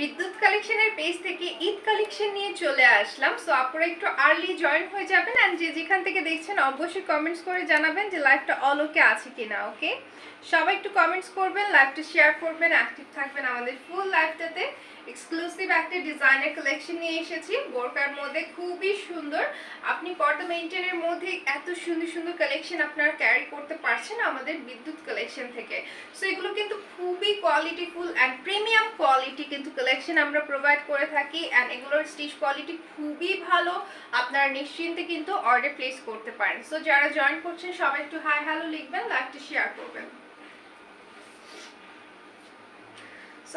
বিদ্যুৎ কালেকশনের পেজ থেকে ঈদ কালেকশন নিয়ে চলে আসলাম। সো আপনারা একটু আর্লি জয়েন হয়ে যাবেন অ্যান্ড যে যেখান থেকে দেখছেন, অবশ্যই কমেন্টস করে জানাবেন যে লাইভটা অলোকে আছে কিনা ওকে সবাই একটু কমেন্টস করবেন লাইভটা শেয়ার করবেন অ্যাক্টিভ থাকবেন আমাদের ফুল লাইভটাতে এক্সক্লুসিভ একটা ডিজাইনের কালেকশন নিয়ে এসেছি। বোরকার মধ্যে খুবই সুন্দর। আপনি পর্দা মেইনটেনের মধ্যে এত সুন্দর সুন্দর কালেকশন আপনারা ক্যারি করতে পারছেন আমাদের বিদ্যুৎ কালেকশন থেকে। সো এগুলো কিন্তু খুবই কোয়ালিটিফুল অ্যান্ড প্রিমিয়াম কোয়ালিটি কিন্তু কালেকশন আমরা প্রোভাইড করে থাকি অ্যান্ড এগুলোর স্টিচ কোয়ালিটি খুবই ভালো। আপনারা নিশ্চিন্তে কিন্তু অর্ডার প্লেস করতে পারেন। সো যারা জয়েন করছেন সবাই একটু হাই হ্যালো লিখবেন লাইভটা শেয়ার করবেন।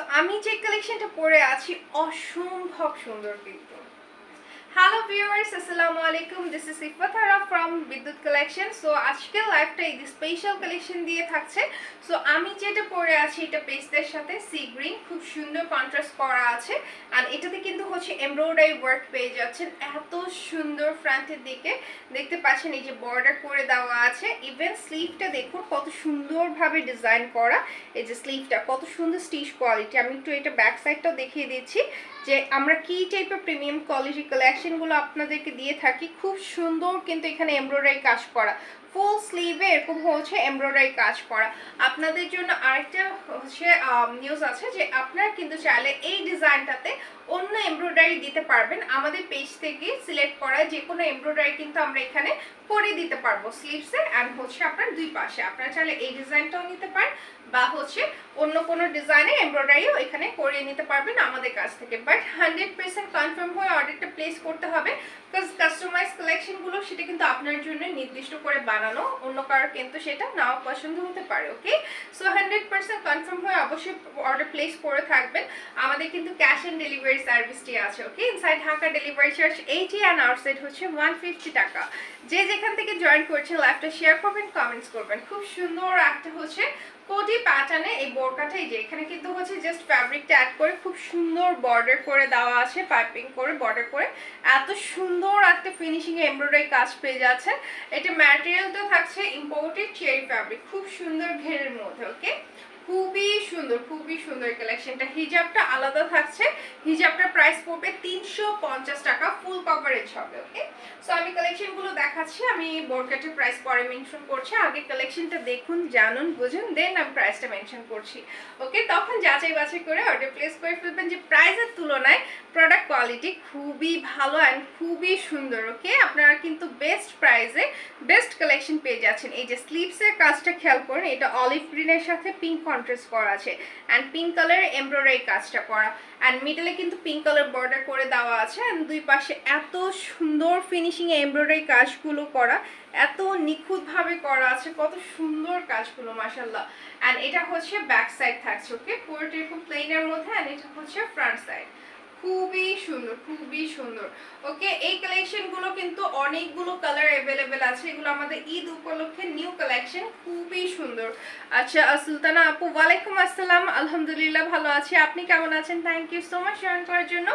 আমি যে কালেকশনটা পরে আছি অসম্ভব সুন্দর কিন্তু। হ্যালো ভিউয়ার্স আসসালামু আলাইকুম this is Ifatara from Bidyut collection so আজকের লাইভটা এই স্পেশাল কালেকশন দিয়ে থাকছে। সো আমি যেটা পরে আছি, এটা পেস্টের সাথে সি গ্রিন খুব সুন্দর কন্ট্রাস্ট করা আছে। আর এটাতে কিন্তু হচ্ছে এমব্রয়ডারি ওয়ার্ক পেয়ে যাচ্ছেন। এত সুন্দর ফ্রন্টের দিকে। দেখতে পাচ্ছেন এই যে বর্ডার করে দেওয়া আছে। ইভেন স্লিভটা দেখুন, কত সুন্দরভাবে ডিজাইন করা। এই যে স্লিভটা কত সুন্দর স্টিচ কোয়ালিটি আমি একটু এটা ব্যাক সাইডটাও দেখিয়ে দিচ্ছি। যে আমরা কি টাইপের প্রিমিয়াম কোয়ালিটি কালেকশনগুলো আপনাদেরকে দিয়ে থাকি, খুব সুন্দর কিন্তু এখানে এমব্রয়ডারি কাজ করা। ফুল স্লিভে এরকম হচ্ছে এমব্রয়ডারি কাজ করা। আপনাদের জন্য আরেকটা হচ্ছে নিউজ আছে যে আপনারা কিন্তু চাইলে এই ডিজাইনটাতে অন্য এমব্রয়ডারি দিতে পারবেন। আমাদের পেজ থেকে সিলেক্ট করা যে কোনো এমব্রয়ডারি কিন্তু আমরা এখানে করে দিতে পারব। স্লিভসে অ্যান্ড হচ্ছে আপনার দুই পাশে। আপনারা চাইলে এই ডিজাইনটাও নিতে পারেন বা হচ্ছে অন্য কোনো ডিজাইনে এমব্রয়ডারিও এখানে করিয়ে নিতে পারবেন আমাদের কাছ থেকে। বাট হান্ড্রেড পার্সেন্ট কনফার্ম হয়ে অর্ডারটা প্লেস করতে হবে বিকজ কাস্টমাইজ কালেকশনগুলো সেটা কিন্তু আপনার জন্য নির্দিষ্ট করে বানানো, অন্য কারোর কিন্তু সেটা নাও পছন্দ হতে পারে okay so hundred percent confirm হয়ে অবশ্যই অর্ডার প্লেস করে থাকবেন। আমাদের কিন্তু ক্যাশ অ্যান্ড ডেলিভারি সার্ভিসটি আছে okay inside Dhaka delivery charge eighty and outside হচ্ছে ওয়ান ফিফটি টাকা। যে যেখান থেকে জয়েন করছে লাইভটা শেয়ার করবেন কমেন্টস করবেন। খুব সুন্দর একটা হচ্ছে কোটি প্যাটার্নে এই বোরকাটা এই যে, এখানে কিন্তু হচ্ছে জাস্ট ফ্যাব্রিকটা অ্যাড করে খুব সুন্দর বর্ডার করে দেওয়া আছে পাইপিং করে বর্ডার করে। এত সুন্দর একটা ফিনিশিং এমব্রয়ডারি কাজ পেয়ে যাচ্ছে। এটা ম্যাটেরিয়ালটা থাকছে ইম্পোর্টেড চেরি ফ্যাব্রিক খুব সুন্দর ঘেরের মধ্যে ওকে খুবই সুন্দর খুবই সুন্দর কালেকশনটা হিজাবটা আলাদা থাকছে। হিজাবটা প্রাইস পড়বে তিনশো পঞ্চাশ টাকা ফুল কভারেজ হবে ওকে সো আমি কালেকশনগুলো দেখাচ্ছি, আমি বোরকাটের প্রাইস পরে মেনশন করছি, আগে কালেকশনটা দেখুন, জানুন, বুঝুন দেন আমি প্রাইসটা মেনশন করছি। ওকে তখন যাচাই বাছাই করে অর্ডার প্লেস করে ফেলবেন যে প্রাইসের তুলনায় প্রোডাক্ট কোয়ালিটি খুবই ভালো অ্যান্ড খুবই সুন্দর ওকে আপনারা কিন্তু বেস্ট প্রাইসে বেস্ট কালেকশন পেয়ে যাচ্ছেন। এই যে স্লিভসের কাজটা খেয়াল করুন, এটা অলিভ গ্রিনের সাথে পিঙ্ক কন্ট্রাস্ট করা আছে অ্যান্ড পিঙ্ক কালারের এমব্রয়ডারি কাজটা করা। অ্যান্ড মিডলে কিন্তু পিঙ্ক কালার বর্ডার করে দেওয়া আছে অ্যান্ড দুই পাশে এত সুন্দর ফিনিশিং এমব্রয়ডারি কাজগুলো করা, এত নিখুঁতভাবে করা আছে, কত সুন্দর কাজগুলো মাসাল্লাহ অ্যান্ড এটা হচ্ছে ব্যাক সাইড থাকছে ওকে পুরোটা এরকম প্লেনের মধ্যে অ্যান্ড এটা হচ্ছে ফ্রন্ট সাইড খুবই সুন্দর খুবই সুন্দর। ওকে এই কালেকশনগুলো কিন্তু অনেকগুলো কালার অ্যাভেলেবেল আছে। এগুলো আমাদের ঈদ উপলক্ষে নিউ কালেকশন খুবই সুন্দর। আচ্ছা সুলতানা আপু, ওয়ালাইকুম আসসালাম। আলহামদুলিল্লাহ ভালো আছি। আপনি কেমন আছেন? Thank you so much join করার জন্য।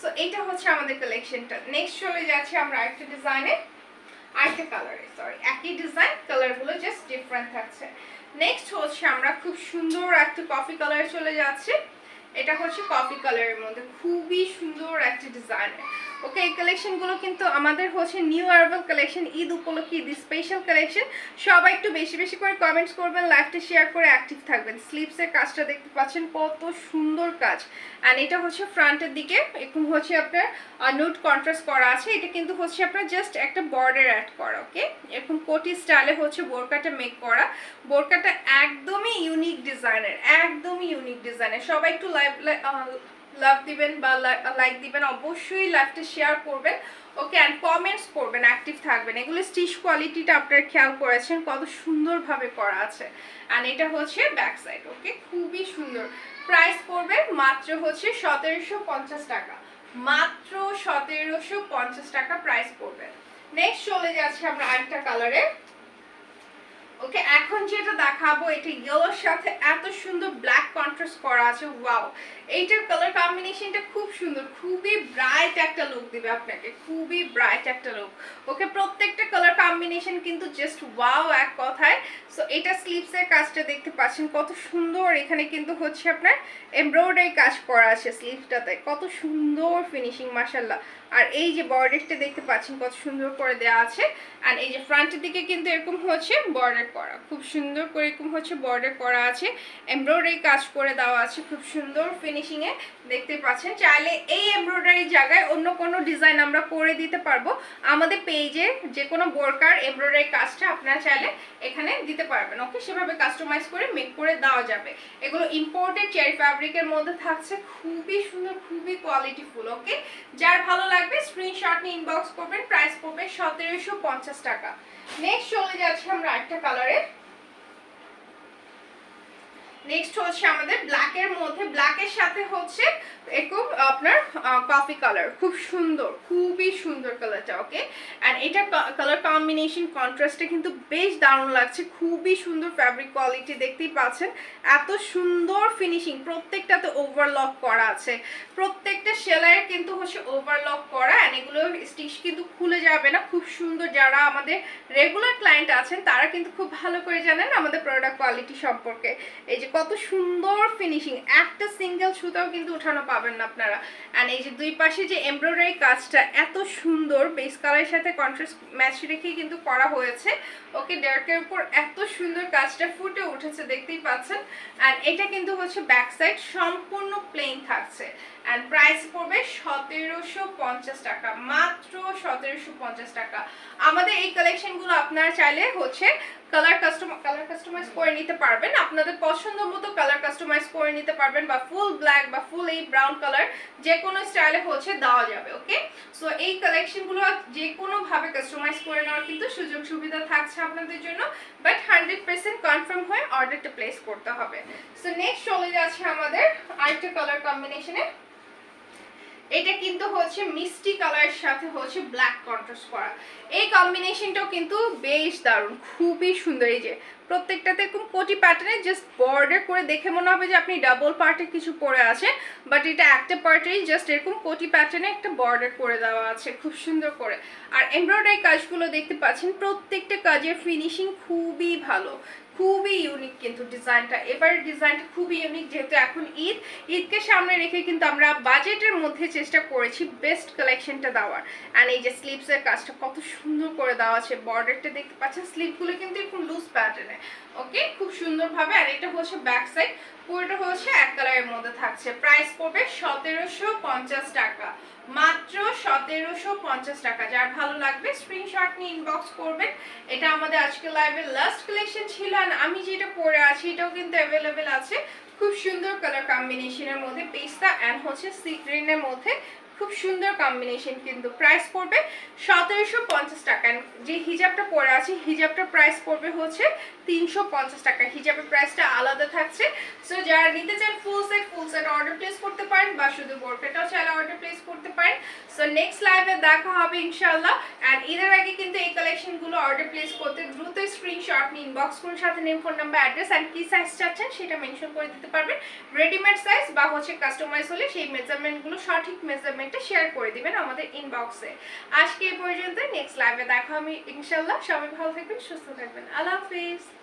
সো এইটা হচ্ছে আমাদের কালেকশনটা নেক্সট চলে যাচ্ছে আমরা আরেকটা ডিজাইনে আরেকটা কালারে সরি একই ডিজাইন কালারগুলো জাস্ট ডিফারেন্ট থাকছে। নেক্সট হচ্ছে আমরা খুব সুন্দর একটা কফি কালারে চলে যাচ্ছি। এটা হচ্ছে কফি কালারের মধ্যে। খুবই সুন্দর একটা ডিজাইন ওকে এই কালেকশনগুলো কিন্তু আমাদের হচ্ছে নিউ অ্যারাইভাল কালেকশন ঈদ উপলক্ষে, ঈদ স্পেশাল কালেকশন সবাই একটু বেশি বেশি করে কমেন্টস করবেন লাইভটা শেয়ার করে অ্যাক্টিভ থাকবেন। স্লিপসের কাজটা দেখতে পাচ্ছেন, কত সুন্দর কাজ। অ্যান্ড এটা হচ্ছে ফ্রন্টের দিকে, এরকম হচ্ছে আপনার নোট কন্ট্রাস্ট করা আছে। এটা কিন্তু হচ্ছে আপনার জাস্ট একটা বর্ডার অ্যাড করা ওকে এরকম কোটি স্টাইলে হচ্ছে বোরকাটা মেক করা। বোরকাটা একদমই ইউনিক ডিজাইনের একদমই ইউনিক ডিজাইনের সবাই একটু লাইভ লাভ দিবেন বা লাইক দিবেন, অবশ্যই লাইভটা শেয়ার করবেন ওকে অ্যান্ড কমেন্টস করবেন অ্যাক্টিভ থাকবেন। এগুলো স্টিচ কোয়ালিটিটা আপনারা খেয়াল করেছেন, কত সুন্দরভাবে করা আছে। অ্যান্ড এটা হচ্ছে ব্যাক সাইড ওকে খুবই সুন্দর। প্রাইস পড়বে মাত্র হচ্ছে সতেরোশো পঞ্চাশ টাকা। মাত্র সতেরোশো পঞ্চাশ টাকা প্রাইস পড়বে। নেক্সট চলে যাচ্ছে আমরা আরেকটা কালারে ওকে, এখন যেটা দেখাবো, এটা ইয়েলোর সাথে এত সুন্দর ব্ল্যাক কন্ট্রাস্ট করা আছে ওয়াও এইটার কালার কম্বিনেশনটা খুব সুন্দর, খুবই ব্রাইট একটা লুক দিবে আপনাকে, খুবই ব্রাইট একটা লুক ওকে, প্রত্যেকটা কালার কম্বিনেশন কিন্তু জাস্ট ওয়াও এক কথায়। সো এটা স্লিভসের কাজটা দেখতে পাচ্ছেন, কত সুন্দর এখানে কিন্তু হচ্ছে আপনার এমব্রয়ডারি কাজ করা আছে স্লিভসটাতে কত সুন্দর ফিনিশিং মাসাল্লাহ আর এই যে বর্ডারটা দেখতে পাচ্ছেন, কত সুন্দর করে দেওয়া আছে। আর এই যে ফ্রন্টের দিকে কিন্তু এরকম হচ্ছে বর্ডার করা। খুব সুন্দর করে এরকম হচ্ছে বর্ডার করা আছে। এমব্রয়ডারি কাজ করে দেওয়া আছে খুব সুন্দর ফিনিশিংয়ে দেখতে পাচ্ছেন, চাইলে এই এমব্রয়ডারি জায়গায় অন্য কোনো ডিজাইন আমরা করে দিতে পারব। আমাদের পেজে যে কোনো বোরকার এমব্রয়ডারি কাজটা আপনারা চাইলে এখানে দিতে পারবেন। ওকে সেভাবে কাস্টমাইজ করে মেক করে দেওয়া যাবে। এগুলো ইম্পোর্টেড চেরি ফ্যাব্রিকের মধ্যে থাকছে। খুবই সুন্দর, খুবই কোয়ালিটিফুল ওকে যার ভালো লাগবে স্ক্রিনশট নিয়ে ইনবক্স করবেন প্রাইস পড়বে সতেরোশো পঞ্চাশ টাকা। নেক্সট চলে যাচ্ছে আমরা একটা কালারে নেক্সট হচ্ছে আমাদের ব্ল্যাকের মধ্যে ব্ল্যাকের সাথে হচ্ছে এরকম আপনার কফি কালার খুব সুন্দর, খুবই সুন্দর কালারটা ওকে অ্যান্ড এটা কালার কম্বিনেশন কন্ট্রাস্টে কিন্তু বেশ দারুণ লাগছে। খুবই সুন্দর ফ্যাব্রিক কোয়ালিটি দেখতেই পাচ্ছেন। এত সুন্দর ফিনিশিং প্রত্যেকটাতে ওভারলক করা আছে। প্রত্যেকটা সেলাইয়ের কিন্তু হচ্ছে ওভারলক করা অ্যান্ড এগুলো স্টিচ কিন্তু খুলে যাবে না। খুব সুন্দর যারা আমাদের রেগুলার ক্লায়েন্ট আছেন, তারা কিন্তু খুব ভালো করে জানেন আমাদের প্রোডাক্ট কোয়ালিটি সম্পর্কে। এই যে কত সুন্দর ফিনিশিং একটা সিঙ্গেল সুতাও কিন্তু উঠানো পাবেন না আপনারা। অ্যান্ড এই যে দুই পাশে যে এমব্রয়ডারি কাজটা এত সুন্দর বেস কালারের সাথে কন্ট্রাস্ট ম্যাচ রেখেই কিন্তু করা হয়েছে। ওকে ডার্কের উপর এত সুন্দর কাজটা ফুটে উঠেছে, দেখতেই পাচ্ছেন। অ্যান্ড এটা কিন্তু হচ্ছে ব্যাক সাইড সম্পূর্ণ প্লেন থাকছে। অ্যান্ড প্রাইস পড়বে সতেরোশো পঞ্চাশ টাকা, মাত্র সতেরোশো পঞ্চাশ টাকা। আমাদের এই কালেকশনগুলো আপনারা চাইলে হচ্ছে কালার কাস্টম কালার কাস্টমাইজ করে নিতে পারবেন। আপনাদের পছন্দ মতো কালার কাস্টমাইজ করে নিতে পারবেন বা ফুল ব্ল্যাক বা ফুল এই ব্রাউন কালার যে কোনো স্টাইলে হচ্ছে দেওয়া যাবে ওকে সো এই কালেকশনগুলো যে কোনোভাবে কাস্টমাইজ করে নেওয়ার কিন্তু সুযোগ সুবিধা থাকছে আপনাদের জন্য বাট হান্ড্রেড পার্সেন্ট কনফার্ম হয়ে অর্ডারটা প্লেস করতে হবে। সো নেক্সট চলে যাচ্ছে আমাদের আরেকটা কালার কম্বিনেশনে এটা কিন্তু হচ্ছে মিষ্টি কালারের সাথে হচ্ছে ব্ল্যাক কন্ট্রাস্ট করা। এই কম্বিনেশনটাও কিন্তু বেশ দারুণ, খুবই সুন্দর। এই যে প্রত্যেকটাতে এরকম কোটি প্যাটার্নে জাস্ট বর্ডার করে দেখে মনে হবে যে আপনি ডাবল পার্টে কিছু পরে আছে বাট এটা একটা পার্টেই জাস্ট এরকম কোটি প্যাটার্নে একটা বর্ডার করে দেওয়া আছে, খুব সুন্দর করে। আর এমব্রয়ডারি কাজগুলো দেখতে পাচ্ছেন, প্রত্যেকটা কাজের ফিনিশিং খুবই ভালো। খুবই ইউনিক কিন্তু ডিজাইনটা এবার ডিজাইনটা খুবই ইউনিক যেহেতু এখন ঈদ, ঈদকে সামনে রেখে কিন্তু আমরা বাজেটের মধ্যে চেষ্টা করেছি বেস্ট কালেকশনটা দেওয়ার। অ্যান্ড এই যে স্লিপসের কাজটা কত সুন্দর করে দেওয়া আছে বর্ডারটা দেখতে পাচ্ছেন স্লিপগুলো কিন্তু একটু লুজ প্যাটার্নে ওকে খুব সুন্দরভাবে, আর এটা হচ্ছে ব্যাক সাইড পুরোটা হচ্ছে এক কালারের মধ্যে থাকছে। প্রাইস পড়বে সতেরোশো পঞ্চাশ টাকা। মাত্র সতেরোশো পঞ্চাশ টাকা। যার ভালো লাগবে স্ক্রিনশট নিয়ে ইনবক্স করবেন। এটা আমাদের আজকে লাইভের লাস্ট কালেকশন ছিল আর আমি যেটা পরে আছি, এটাও কিন্তু অ্যাভেলেবেল আছে। খুব সুন্দর কালার কম্বিনেশনের মধ্যে, পেস্তা অ্যান্ড হচ্ছে সি গ্রিনের মধ্যে। খুব সুন্দর কম্বিনেশন কিন্তু প্রাইস পড়বে সতেরোশো পঞ্চাশ টাকা। যে হিজাবটা পরে আছে, হিজাবটার প্রাইস পড়বে হচ্ছে তিনশো পঞ্চাশ টাকা। হিজাবের প্রাইসটা আলাদা থাকছে। সো যারা নিতে চান full set full set order place করতে পারেন বা শুধু বোরকাটাও চাইলে অর্ডার প্লেস করতে পারেন। সো নেক্সট লাইভে দেখা হবে ইনশাল্লাহ অ্যান্ড ঈদের আগে কিন্তু এই কালেকশনগুলো অর্ডার প্লেস করতে দ্রুত স্ক্রিনশট নিন ইনবক্স করুন। সাথে name phone number address and কি সাইজ চাচ্ছেন সেটা মেনশন করে দিতে পারবেন। রেডিমেড সাইজ বা হচ্ছে কাস্টমাইজ হলে সেই মেজারমেন্টগুলো সঠিক মেজারমেন্টে শেয়ার করে দিবেন আমাদের ইনবক্সে আজকে এই পর্যন্ত নেক্সট লাইভে দেখো আমি ইনশাল্লাহ সবাই ভালো থাকবেন, সুস্থ থাকবেন। আল্লাহ হাফিজ।